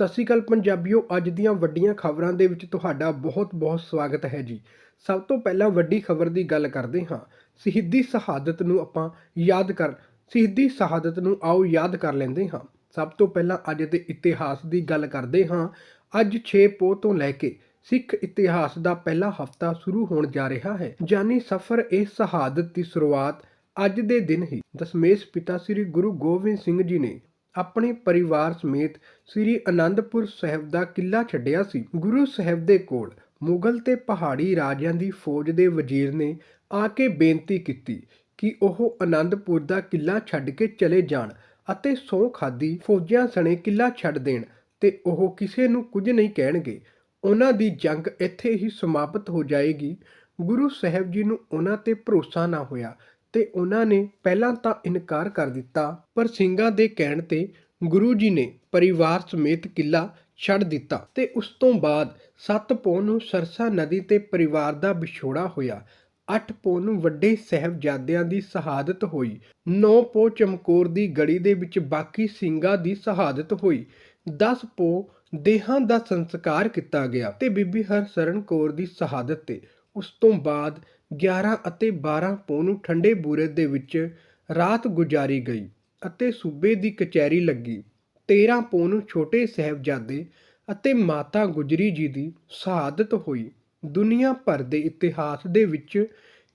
ਸਤਿ ਸ਼੍ਰੀ ਅਕਾਲ ਪੰਜਾਬੀਓ, ਅੱਜ ਦੀਆਂ ਵੱਡੀਆਂ ਖਬਰਾਂ ਦੇ ਵਿੱਚ ਤੁਹਾਡਾ ਬਹੁਤ-ਬਹੁਤ ਸਵਾਗਤ ਹੈ ਜੀ। ਸਭ ਤੋਂ ਪਹਿਲਾਂ ਵੱਡੀ ਖਬਰ ਦੀ ਗੱਲ ਕਰਦੇ ਹਾਂ। ਸ਼ਹੀਦੀ ਸ਼ਹਾਦਤ ਨੂੰ ਆਪਾਂ ਯਾਦ ਕਰ, ਸ਼ਹੀਦੀ ਸ਼ਹਾਦਤ ਨੂੰ ਆਓ ਯਾਦ ਕਰ ਲੈਂਦੇ ਹਾਂ। ਸਭ ਤੋਂ ਪਹਿਲਾਂ ਅੱਜ ਦੇ ਇਤਿਹਾਸ ਦੀ ਗੱਲ ਕਰਦੇ ਹਾਂ। ਅੱਜ 6 ਪੋਹ ਤੋਂ ਲੈ ਕੇ ਸਿੱਖ ਇਤਿਹਾਸ ਦਾ ਪਹਿਲਾ ਹਫਤਾ ਸ਼ੁਰੂ ਹੋਣ ਜਾ ਰਿਹਾ ਹੈ। ਜਾਨੀ ਸਫਰ ਇਹ ਸ਼ਹਾਦਤ ਦੀ ਸ਼ੁਰੂਆਤ ਅੱਜ ਦੇ ਦਿਨ ਹੀ। ਦਸ਼ਮੇਸ਼ ਪਿਤਾ ਸ੍ਰੀ ਗੁਰੂ ਗੋਬਿੰਦ ਸਿੰਘ ਜੀ ਨੇ ਆਪਣੇ ਪਰਿਵਾਰ ਸਮੇਤ ਸ੍ਰੀ ਅਨੰਦਪੁਰ ਸਾਹਿਬ ਦਾ ਕਿਲਾ ਛੱਡਿਆ ਸੀ। ਗੁਰੂ ਸਾਹਿਬ ਦੇ ਕੋਲ ਮੁਗਲ ਤੇ ਪਹਾੜੀ ਰਾਜਿਆਂ ਦੀ ਫੌਜ ਦੇ ਵਜ਼ੀਰ ਨੇ ਆ ਕੇ ਬੇਨਤੀ ਕੀਤੀ ਕਿ ਉਹ ਅਨੰਦਪੁਰ ਦਾ ਕਿਲਾ ਛੱਡ ਕੇ ਚਲੇ ਜਾਣ ਅਤੇ ਸੌ ਖਾਦੀ ਫੌਜਾਂ ਸਣੇ ਕਿਲਾ ਛੱਡ ਦੇਣ ਤੇ ਉਹ ਕਿਸੇ ਨੂੰ ਕੁਝ ਨਹੀਂ ਕਹਿਣਗੇ। ਉਹਨਾਂ ਦੀ ਜੰਗ ਇੱਥੇ ਹੀ ਸਮਾਪਤ ਹੋ ਜਾਏਗੀ। ਗੁਰੂ ਸਾਹਿਬ ਜੀ ਨੂੰ ਉਹਨਾਂ ਤੇ ਭਰੋਸਾ ਨਾ ਹੋਇਆ ਤੇ ਉਹਨਾਂ ਨੇ ਪਹਿਲਾਂ ਤਾਂ ਇਨਕਾਰ ਕਰ ਦਿੱਤਾ, ਪਰ ਸਿੰਘਾਂ ਦੇ ਕਹਿਣ ਤੇ ਗੁਰੂ ਜੀ ਨੇ ਪਰਿਵਾਰ ਸਮੇਤ ਕਿਲਾ ਛੱਡ ਦਿੱਤਾ ਤੇ ਉਸ ਤੋਂ ਬਾਅਦ 7 ਪੋਹ ਨੂੰ ਸਰਸਾ ਨਦੀ ਤੇ ਪਰਿਵਾਰ ਦਾ ਵਿਛੋੜਾ ਹੋਇਆ। 8 ਪੋਹ ਨੂੰ ਵੱਡੇ ਸਾਹਿਬਜ਼ਾਦਿਆਂ ਦੀ ਸ਼ਹਾਦਤ ਹੋਈ। 9 ਪੋਹ ਚਮਕੌਰ ਦੀ ਗੜੀ ਦੇ ਵਿੱਚ ਬਾਕੀ ਸਿੰਘਾਂ ਦੀ ਸ਼ਹਾਦਤ ਹੋਈ। 10 ਪੋਹ ਦੇਹਾਂ ਦਾ ਸੰਸਕਾਰ ਕੀਤਾ ਗਿਆ ਤੇ ਬੀਬੀ ਹਰਸ਼ਰਨ ਕੌਰ ਦੀ ਸ਼ਹਾਦਤ ਤੇ ਉਸ ਤੋਂ ਬਾਅਦ 11 ਅਤੇ 12 ਪੋਹ ਨੂੰ ਠੰਡੇ ਬੂਰੇ ਦੇ ਵਿੱਚ ਰਾਤ ਗੁਜ਼ਾਰੀ ਗਈ ਅਤੇ ਸੂਬੇ ਦੀ ਕਚਹਿਰੀ ਲੱਗੀ। 13 ਪੋਹ ਨੂੰ ਛੋਟੇ ਸਾਹਿਬਜ਼ਾਦੇ ਅਤੇ ਮਾਤਾ ਗੁਜਰੀ ਜੀ ਦੀ ਸ਼ਹਾਦਤ ਹੋਈ। ਦੁਨੀਆ ਭਰ ਦੇ ਇਤਿਹਾਸ ਦੇ ਵਿੱਚ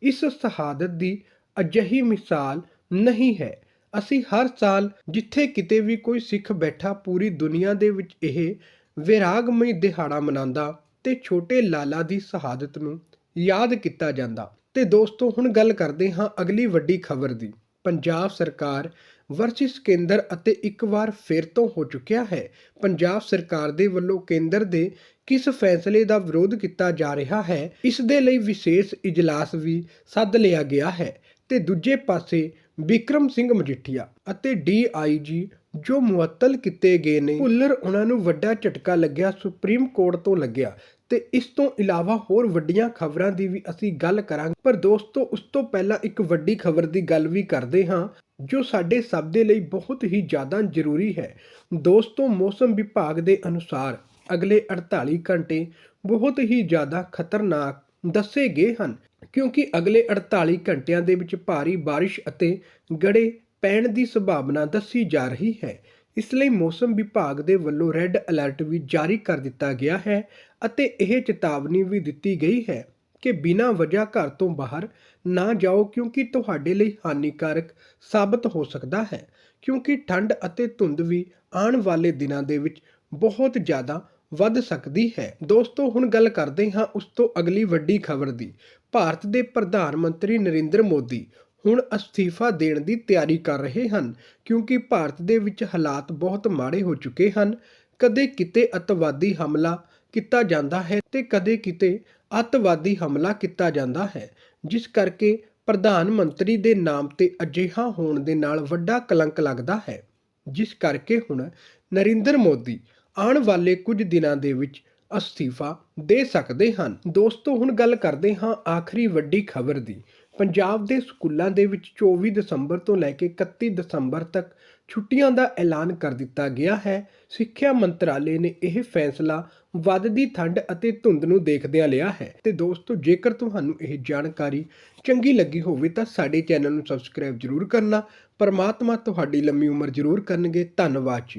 ਇਸ ਸ਼ਹਾਦਤ ਦੀ ਅਜਿਹੀ ਮਿਸਾਲ ਨਹੀਂ ਹੈ। ਅਸੀਂ ਹਰ ਸਾਲ ਜਿੱਥੇ ਕਿਤੇ ਵੀ ਕੋਈ ਸਿੱਖ ਬੈਠਾ ਪੂਰੀ ਦੁਨੀਆ ਦੇ ਵਿੱਚ ਇਹ ਵਿਰਾਗਮਈ ਦਿਹਾੜਾ ਮਨਾਉਂਦਾ ਤੇ ਛੋਟੇ ਲਾਲਾ ਦੀ ਸ਼ਹਾਦਤ ਨੂੰ ਯਾਦ ਕੀਤਾ ਜਾਂਦਾ। ਤੇ ਦੋਸਤੋ, ਹੁਣ ਗੱਲ ਕਰਦੇ ਹਾਂ ਅਗਲੀ ਵੱਡੀ ਖਬਰ ਦੀ। ਪੰਜਾਬ ਸਰਕਾਰ ਵਰਸਿਸ ਕੇਂਦਰ ਅਤੇ ਇੱਕ ਵਾਰ ਫਿਰ ਤੋਂ ਹੋ ਚੁੱਕਿਆ ਹੈ। ਪੰਜਾਬ ਸਰਕਾਰ ਦੇ ਵੱਲੋਂ ਕੇਂਦਰ ਦੇ ਕਿਸ ਫੈਸਲੇ ਦਾ ਵਿਰੋਧ ਕੀਤਾ ਜਾ ਰਿਹਾ ਹੈ, ਇਸ ਦੇ ਲਈ ਵਿਸ਼ੇਸ਼ ਇਜਲਾਸ ਵੀ ਸੱਦ ਲਿਆ ਗਿਆ ਹੈ। ਤੇ ਦੂਜੇ ਪਾਸੇ ਵਿਕਰਮ ਸਿੰਘ ਮਜੀਠੀਆ ਅਤੇ ਡੀਆਈਜੀ ਜੋ ਮੁਅੱਤਲ ਕੀਤੇ ਗਏ ਨੇ, ਭੁੱਲਰ ਉਹਨਾਂ ਨੂੰ ਵੱਡਾ ਝਟਕਾ ਲੱਗਿਆ, ਸੁਪਰੀਮ ਕੋਰਟ ਤੋਂ ਲੱਗਿਆ। ਤੇ ਇਸ ਤੋਂ ਇਲਾਵਾ ਹੋਰ ਵੱਡੀਆਂ ਖਬਰਾਂ ਦੀ ਵੀ ਅਸੀਂ ਗੱਲ ਕਰਾਂਗੇ। ਪਰ ਦੋਸਤੋ, ਉਸ ਤੋਂ ਪਹਿਲਾਂ ਇੱਕ ਵੱਡੀ ਖਬਰ ਦੀ ਗੱਲ ਵੀ ਕਰਦੇ ਹਾਂ, ਜੋ ਸਾਡੇ ਸਭ ਦੇ ਲਈ ਬਹੁਤ ਹੀ ਜ਼ਿਆਦਾ ਜ਼ਰੂਰੀ ਹੈ। ਦੋਸਤੋ, ਮੌਸਮ ਵਿਭਾਗ ਦੇ ਅਨੁਸਾਰ ਅਗਲੇ 48 ਘੰਟੇ ਬਹੁਤ ਹੀ ਜ਼ਿਆਦਾ ਖਤਰਨਾਕ ਦੱਸੇ ਗਏ ਹਨ, ਕਿਉਂਕਿ ਅਗਲੇ 48 ਘੰਟਿਆਂ ਦੇ ਵਿੱਚ ਭਾਰੀ ਬਾਰਿਸ਼ ਅਤੇ ਗੜੇ ਪੈਣ ਦੀ ਸੰਭਾਵਨਾ ਦੱਸੀ ਜਾ ਰਹੀ ਹੈ। ਇਸ ਲਈ ਮੌਸਮ ਵਿਭਾਗ ਦੇ ਵੱਲੋਂ ਰੈੱਡ ਅਲਰਟ ਵੀ ਜਾਰੀ ਕਰ ਦਿੱਤਾ ਗਿਆ ਹੈ ਅਤੇ ਇਹ ਚੇਤਾਵਨੀ ਵੀ ਦਿੱਤੀ ਗਈ ਹੈ ਕਿ ਬਿਨਾਂ ਵਜ੍ਹਾ ਘਰ ਤੋਂ ਬਾਹਰ ਨਾ ਜਾਓ ਕਿਉਂਕਿ ਤੁਹਾਡੇ ਲਈ ਹਾਨੀਕਾਰਕ ਸਾਬਤ ਹੋ ਸਕਦਾ ਹੈ, ਕਿਉਂਕਿ ਠੰਡ ਅਤੇ ਧੁੰਦ ਵੀ ਆਉਣ ਵਾਲੇ ਦਿਨਾਂ ਦੇ ਵਿੱਚ ਬਹੁਤ ਜ਼ਿਆਦਾ ਵੱਧ ਸਕਦੀ ਹੈ। ਦੋਸਤੋ, ਹੁਣ ਗੱਲ ਕਰਦੇ ਹਾਂ ਉਸ ਤੋਂ ਅਗਲੀ ਵੱਡੀ ਖਬਰ ਦੀ। ਭਾਰਤ ਦੇ ਪ੍ਰਧਾਨ ਮੰਤਰੀ ਨਰਿੰਦਰ ਮੋਦੀ ਹੁਣ ਅਸਤੀਫਾ ਦੇਣ ਦੀ ਤਿਆਰੀ ਕਰ ਰਹੇ ਹਨ, ਕਿਉਂਕਿ ਭਾਰਤ ਦੇ ਵਿੱਚ ਹਾਲਾਤ ਬਹੁਤ ਮਾੜੇ ਹੋ ਚੁੱਕੇ ਹਨ। ਕਦੇ ਕਿਤੇ ਅਤਵਾਦੀ ਹਮਲਾ ਕੀਤਾ ਜਾਂਦਾ ਹੈ ਤੇ ਕਦੇ ਕਿਤੇ ਅਤਵਾਦੀ ਹਮਲਾ ਕੀਤਾ ਜਾਂਦਾ ਹੈ, ਜਿਸ ਕਰਕੇ ਪ੍ਰਧਾਨ ਮੰਤਰੀ ਦੇ ਨਾਮ ਤੇ ਅਜਿਹਾ ਹੋਣ ਦੇ ਨਾਲ ਵੱਡਾ ਕਲੰਕ ਲੱਗਦਾ ਹੈ। ਜਿਸ ਕਰਕੇ ਹੁਣ ਨਰਿੰਦਰ ਮੋਦੀ ਆਉਣ ਵਾਲੇ ਕੁਝ ਦਿਨਾਂ ਦੇ ਵਿੱਚ ਅਸਤੀਫਾ ਦੇ ਸਕਦੇ ਹਨ। ਦੋਸਤੋ, ਹੁਣ ਗੱਲ ਕਰਦੇ ਹਾਂ ਆਖਰੀ ਵੱਡੀ ਖਬਰ ਦੀ। ਪੰਜਾਬ ਦੇ ਸਕੂਲਾਂ ਦੇ ਵਿੱਚ 24 ਦਸੰਬਰ ਤੋਂ ਲੈ ਕੇ 31 ਦਸੰਬਰ ਤੱਕ ਛੁੱਟੀਆਂ ਦਾ ਐਲਾਨ ਕਰ ਦਿੱਤਾ ਗਿਆ ਹੈ। ਸਿੱਖਿਆ ਮੰਤਰਾਲੇ ਨੇ ਇਹ ਫੈਸਲਾ ਵੱਧਦੀ ਠੰਡ ਅਤੇ ਧੁੰਦ ਨੂੰ ਦੇਖਦਿਆਂ ਲਿਆ ਹੈ। ਤੇ ਦੋਸਤੋ, ਜੇਕਰ ਤੁਹਾਨੂੰ ਇਹ ਜਾਣਕਾਰੀ ਚੰਗੀ ਲੱਗੀ ਹੋਵੇ ਤਾਂ ਸਾਡੇ ਚੈਨਲ ਨੂੰ ਸਬਸਕ੍ਰਾਈਬ ਜ਼ਰੂਰ ਕਰਨਾ। ਪਰਮਾਤਮਾ ਤੁਹਾਡੀ ਲੰਮੀ ਉਮਰ ਜ਼ਰੂਰ ਕਰਨਗੇ। ਧੰਨਵਾਦ ਜੀ।